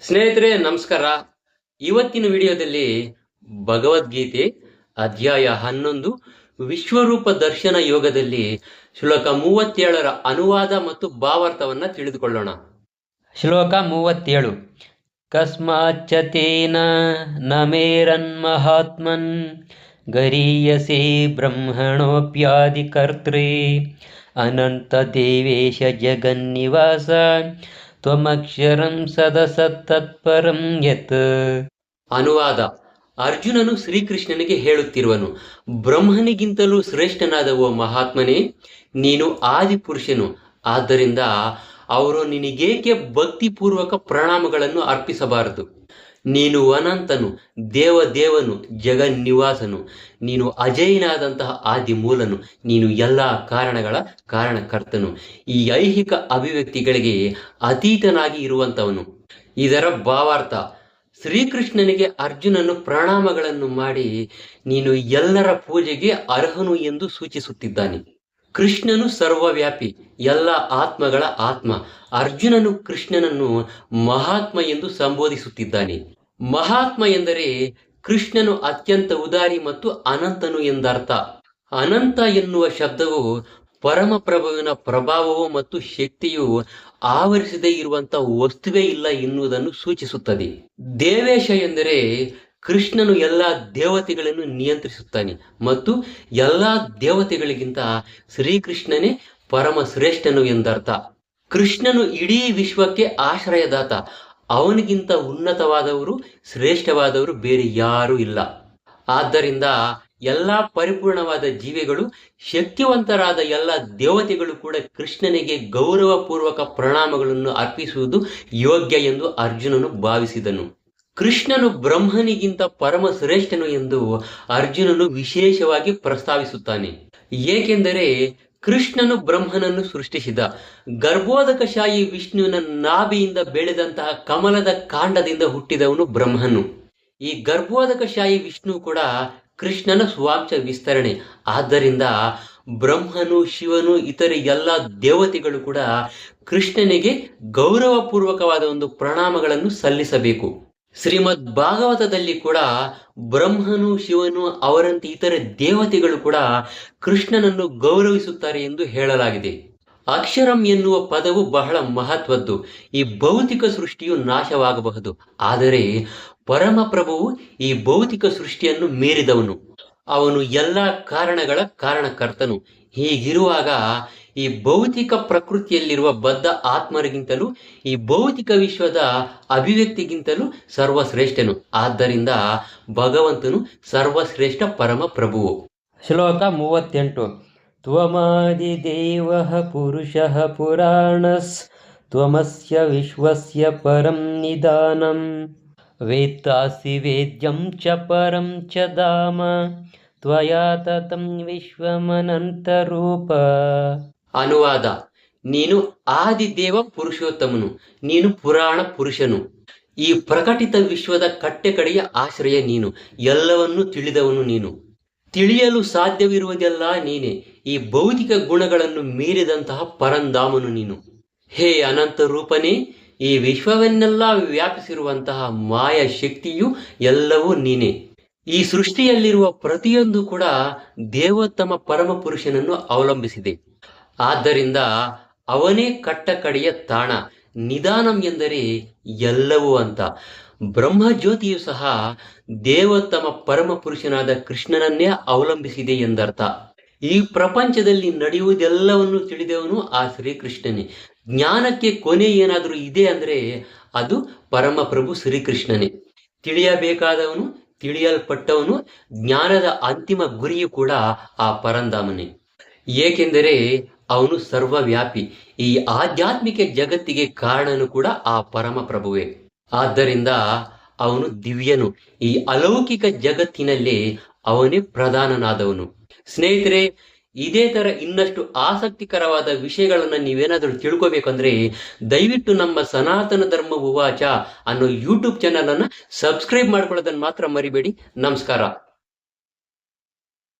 ಸ್ನೇಹಿತರೆ, ನಮಸ್ಕಾರ. ಇವತ್ತಿನ ವಿಡಿಯೋದಲ್ಲಿ ಭಗವದ್ಗೀತೆ ಅಧ್ಯಾಯ ಹನ್ನೊಂದು, ವಿಶ್ವರೂಪ ದರ್ಶನ ಯೋಗದಲ್ಲಿ ಶ್ಲೋಕ ಮೂವತ್ತೇಳರ ಅನುವಾದ ಮತ್ತು ಭಾವಾರ್ಥವನ್ನ ತಿಳಿದುಕೊಳ್ಳೋಣ. ಶ್ಲೋಕ ಮೂವತ್ತೇಳು. ಕಸ್ಮಾಚ್ಚತೇನ ನಮೇರನ್ ಮಹಾತ್ಮನ್ ಗರೀಯಸೆ ಬ್ರಹ್ಮಣೋಪ್ಯಾದಿ ಕರ್ತೃ ಅನಂತ ದೇವೇಶ ಜಗನ್ನಿವಾಸ ತ್ವಮಕ್ಷರಂ ಸದಸತ್ತತ್ಪರಂ ಯತ್. ಅನುವಾದ. ಅರ್ಜುನನು ಶ್ರೀಕೃಷ್ಣನಿಗೆ ಹೇಳುತ್ತಿರುವನು, ಬ್ರಹ್ಮನಿಗಿಂತಲೂ ಶ್ರೇಷ್ಠನಾದ ಮಹಾತ್ಮನೇ, ನೀನು ಆದಿಪುರುಷನು, ಆದ್ದರಿಂದ ಅವರು ನಿನಗೇಕೆ ಭಕ್ತಿಪೂರ್ವಕ ಪ್ರಣಾಮಗಳನ್ನು ಅರ್ಪಿಸಬಾರದು? ನೀನು ಅನಂತನು, ದೇವ ದೇವನು ಜಗನ್ನಿವಾಸನು ನೀನು ಅಜಯನಾದಂತಹ ಆದಿ ಮೂಲನು ನೀನು ಎಲ್ಲ ಕಾರಣಗಳ ಕಾರಣಕರ್ತನು. ಈ ಐಹಿಕ ಅಭಿವ್ಯಕ್ತಿಗಳಿಗೆ ಅತೀತನಾಗಿ ಇರುವಂತವನು ಇದರ ಭಾವಾರ್ಥ, ಶ್ರೀಕೃಷ್ಣನಿಗೆ ಅರ್ಜುನನು ಪ್ರಣಾಮಗಳನ್ನು ಮಾಡಿ ನೀನು ಎಲ್ಲರ ಪೂಜೆಗೆ ಅರ್ಹನು ಎಂದು ಸೂಚಿಸುತ್ತಿದ್ದಾನೆ. ಕೃಷ್ಣನು ಸರ್ವವ್ಯಾಪಿ, ಎಲ್ಲ ಆತ್ಮಗಳ ಆತ್ಮ. ಅರ್ಜುನನು ಕೃಷ್ಣನನ್ನು ಮಹಾತ್ಮ ಎಂದು ಸಂಬೋಧಿಸುತ್ತಿದ್ದಾನೆ. ಮಹಾತ್ಮ ಎಂದರೆ ಕೃಷ್ಣನು ಅತ್ಯಂತ ಉದಾರಿ ಮತ್ತು ಅನಂತನು ಎಂದರ್ಥ. ಅನಂತ ಎನ್ನುವ ಶಬ್ದವು ಪರಮಪ್ರಭುವಿನ ಪ್ರಭಾವವು ಮತ್ತು ಶಕ್ತಿಯು ಆವರಿಸದೇ ಇರುವಂತಹ ವಸ್ತುವೇ ಇಲ್ಲ ಎನ್ನುವುದನ್ನು ಸೂಚಿಸುತ್ತದೆ. ದೇವೇಶ ಎಂದರೆ ಕೃಷ್ಣನು ಎಲ್ಲ ದೇವತೆಗಳನ್ನು ನಿಯಂತ್ರಿಸುತ್ತಾನೆ ಮತ್ತು ಎಲ್ಲ ದೇವತೆಗಳಿಗಿಂತ ಶ್ರೀಕೃಷ್ಣನೇ ಪರಮ ಶ್ರೇಷ್ಠನು ಎಂದರ್ಥ. ಕೃಷ್ಣನು ಇಡೀ ವಿಶ್ವಕ್ಕೆ ಆಶ್ರಯದಾತ. ಅವನಿಗಿಂತ ಉನ್ನತವಾದವರು, ಶ್ರೇಷ್ಠವಾದವರು ಬೇರೆ ಯಾರೂ ಇಲ್ಲ. ಆದ್ದರಿಂದ ಎಲ್ಲ ಪರಿಪೂರ್ಣವಾದ ಜೀವಿಗಳು, ಶಕ್ತಿವಂತರಾದ ಎಲ್ಲ ದೇವತೆಗಳು ಕೂಡ ಕೃಷ್ಣನಿಗೆ ಗೌರವಪೂರ್ವಕ ಪ್ರಣಾಮಗಳನ್ನು ಅರ್ಪಿಸುವುದು ಯೋಗ್ಯ ಎಂದು ಅರ್ಜುನನು ಭಾವಿಸಿದನು. ಕೃಷ್ಣನು ಬ್ರಹ್ಮನಿಗಿಂತ ಪರಮ ಶ್ರೇಷ್ಠನು ಎಂದು ಅರ್ಜುನನು ವಿಶೇಷವಾಗಿ ಪ್ರಸ್ತಾವಿಸುತ್ತಾನೆ. ಏಕೆಂದರೆ ಕೃಷ್ಣನು ಬ್ರಹ್ಮನನ್ನು ಸೃಷ್ಟಿಸಿದ. ಗರ್ಭೋದಕಶಾಹಿ ವಿಷ್ಣುವಿನ ನಾಭಿಯಿಂದ ಬೆಳೆದಂತಹ ಕಮಲದ ಕಾಂಡದಿಂದ ಹುಟ್ಟಿದವನು ಬ್ರಹ್ಮನು. ಈ ಗರ್ಭೋದಕಶಾಹಿ ವಿಷ್ಣು ಕೂಡ ಕೃಷ್ಣನ ಸ್ವಾಂಶ ವಿಸ್ತರಣೆ. ಆದ್ದರಿಂದ ಬ್ರಹ್ಮನು, ಶಿವನು, ಇತರೆ ಎಲ್ಲ ದೇವತೆಗಳು ಕೂಡ ಕೃಷ್ಣನಿಗೆ ಗೌರವಪೂರ್ವಕವಾದ ಒಂದು ಪ್ರಣಾಮಗಳನ್ನು ಸಲ್ಲಿಸಬೇಕು. ಶ್ರೀಮದ್ ಭಾಗವತದಲ್ಲಿ ಕೂಡ ಬ್ರಹ್ಮನು, ಶಿವನು, ಅವರಂತೆ ಇತರ ದೇವತೆಗಳು ಕೂಡ ಕೃಷ್ಣನನ್ನು ಗೌರವಿಸುತ್ತಾರೆ ಎಂದು ಹೇಳಲಾಗಿದೆ. ಅಕ್ಷರಂ ಎನ್ನುವ ಪದವು ಬಹಳ ಮಹತ್ವದ್ದು. ಈ ಭೌತಿಕ ಸೃಷ್ಟಿಯು ನಾಶವಾಗಬಹುದು. ಆದರೆ ಪರಮಪ್ರಭುವು ಈ ಭೌತಿಕ ಸೃಷ್ಟಿಯನ್ನು ಮೀರಿದವನು. ಅವನು ಎಲ್ಲ ಕಾರಣಗಳ ಕಾರಣಕರ್ತನು. ಹೀಗಿರುವಾಗ ಈ ಭೌತಿಕ ಪ್ರಕೃತಿಯಲ್ಲಿರುವ ಬದ್ಧ ಆತ್ಮರಿಗಿಂತಲೂ, ಈ ಭೌತಿಕ ವಿಶ್ವದ ಅಭಿವ್ಯಕ್ತಿಗಿಂತಲೂ ಸರ್ವಶ್ರೇಷ್ಠನು. ಆದ್ದರಿಂದ ಭಗವಂತನು ಸರ್ವಶ್ರೇಷ್ಠ ಪರಮ ಪ್ರಭುವು ಶ್ಲೋಕ ಮೂವತ್ತೆಂಟು. ತ್ವಮಾದಿ ದೇವಃ ಪುರುಷ ಪುರಾಣಸ್, ತ್ವಮಸ್ಯ ವಿಶ್ವಸ್ಯ ಪರಂ ನಿಧಾನಂ. ವೇತ್ತಾಸಿ ವೇದ್ಯಂ ಚ ಪರಂ ಚ ಧಾಮ. ತ್ವಯಾ ತತಂ ವಿಶ್ವಮನಂತರೂಪ. ಅನುವಾದ. ನೀನು ಆದಿದೇವ ಪುರುಷೋತ್ತಮನು, ನೀನು ಪುರಾಣ ಪುರುಷನು. ಈ ಪ್ರಕಟಿತ ವಿಶ್ವದ ಕಟ್ಟೆ ಕಡೆಯ ಆಶ್ರಯ ನೀನು, ಎಲ್ಲವನ್ನೂ ತಿಳಿದವನು ನೀನು. ತಿಳಿಯಲು ಸಾಧ್ಯವಿರುವುದೆಲ್ಲ ನೀನೆ, ಈ ಭೌತಿಕ ಗುಣಗಳನ್ನು ಮೀರಿದಂತಹ ಪರಂಧಾಮನು ನೀನು. ಹೇ ಅನಂತ ರೂಪನೇ, ಈ ವಿಶ್ವವನ್ನೆಲ್ಲ ವ್ಯಾಪಿಸಿರುವಂತಹ ಮಾಯ ಶಕ್ತಿಯು ಎಲ್ಲವೂ ನೀನೆ. ಈ ಸೃಷ್ಟಿಯಲ್ಲಿರುವ ಪ್ರತಿಯೊಂದು ಕೂಡ ದೇವೋತ್ತಮ ಪರಮ ಪುರುಷನನ್ನು ಅವಲಂಬಿಸಿದೆ. ಆದ್ದರಿಂದ ಅವನೇ ಕಟ್ಟಕಡೆಯ ತಾಣ, ನಿಧಾನಂ ಎಂದರೆ ಎಲ್ಲವೂ ಅಂತ. ಬ್ರಹ್ಮಜ್ಯೋತಿಯು ಸಹ ದೇವೋತ್ತಮ ಪರಮ ಪುರುಷನಾದ ಕೃಷ್ಣನನ್ನೇ ಅವಲಂಬಿಸಿದೆ ಎಂದರ್ಥ. ಈ ಪ್ರಪಂಚದಲ್ಲಿ ನಡೆಯುವುದೆಲ್ಲವನ್ನು ತಿಳಿದವನು ಆ ಶ್ರೀಕೃಷ್ಣನೇ. ಜ್ಞಾನಕ್ಕೆ ಕೊನೆ ಏನಾದರೂ ಇದೆ ಅಂದ್ರೆ ಅದು ಪರಮಪ್ರಭು ಶ್ರೀಕೃಷ್ಣನೇ. ತಿಳಿಯಬೇಕಾದವನು, ತಿಳಿಯಲ್ಪಟ್ಟವನು, ಜ್ಞಾನದ ಅಂತಿಮ ಗುರಿಯು ಕೂಡ ಆ ಪರಂಧಾಮನೇ. ಏಕೆಂದರೆ ಅವನು ಸರ್ವವ್ಯಾಪಿ. ಈ ಆಧ್ಯಾತ್ಮಿಕ ಜಗತ್ತಿಗೆ ಕಾರಣನು ಕೂಡ ಆ ಪರಮ ಪ್ರಭುವೇ ಆದ್ದರಿಂದ ಅವನು ದಿವ್ಯನು. ಈ ಅಲೌಕಿಕ ಜಗತ್ತಿನಲ್ಲಿ ಅವನೇ ಪ್ರಧಾನನಾದವನು. ಸ್ನೇಹಿತರೆ, ಇದೇ ತರ ಇನ್ನಷ್ಟು ಆಸಕ್ತಿಕರವಾದ ವಿಷಯಗಳನ್ನ ನೀವೇನಾದರೂ ತಿಳ್ಕೋಬೇಕಂದ್ರೆ, ದಯವಿಟ್ಟು ನಮ್ಮ ಸನಾತನ ಧರ್ಮ ಉವಾಚ ಅನ್ನೋ ಯೂಟ್ಯೂಬ್ ಚಾನಲ್ ಅನ್ನ ಸಬ್ಸ್ಕ್ರೈಬ್ ಮಾಡ್ಕೊಳ್ಳೋದನ್ನ ಮಾತ್ರ ಮರಿಬೇಡಿ. ನಮಸ್ಕಾರ.